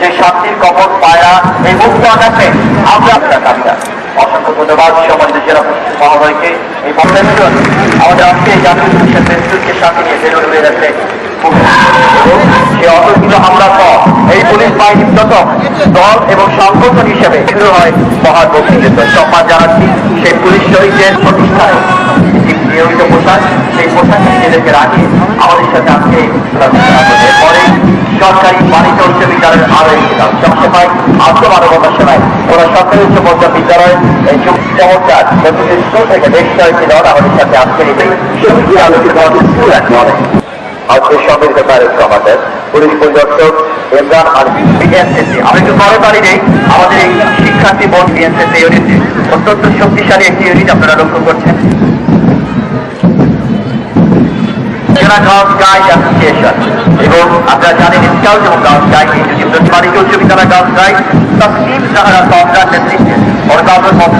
যে শান্তির কপট পায়রা এই মুক্ত আকাশে আমরা আপনার কাজটা অসংখ্য ধন্যবাদ সম্মানিত জেলা মহোদয়কে। এই ফেডারেশন আমাদের আজকে এই জাতীয় পুলিশের প্রেসিডেন্টকে সাথে নিয়ে বেরোয় বেড়ে যাচ্ছে সে অতর্কিত পর এই পুলিশ প্রথম দল এবং সংগঠন হিসেবে শুরু হয় মহান সম্মান জানাচ্ছি সেই পুলিশ শহীদদের প্রতিষ্ঠানে নিয়মিত পোশাক, সেই পোশাকে নিজেদেরকে রাখি। আমাদের সাথে আজকে সরকারি বাণিজ্য উচ্চ বিদ্যালয়ের আরও একটি নাম। সেবায় আত্মমানবতার সেবায় ওরা সরকারি উচ্চ পর্যায় বিদ্যালয়, এই চমৎকার স্কুল থেকে বেশ কয়েকটি দল আমাদের সাথে আজকে আলোচিত স্কুল এক মনে আজকে সম্মিলিত কার্যক্রম আমাদের পুলিশ পরিদর্শক ইমরান আলমী বিএনসিসি। আমি একটু বারো তারিখে আমাদের এই শিক্ষার্থী বোন বিএনসিসি ইউনিটে অত্যন্ত শক্তিশালী একটি ইউনিট আপনারা লক্ষ্য করছেন। গার্লস গাইড অ্যাসোসিয়েশন এবং স্কাউট এবং গার্লস গাইড এই দুটি প্রতিবাদিত উচ্চ বিদ্যালয় গার্লস গাইড তসলিম সাহারা সম্রাট নেতৃত্বে পক্ষ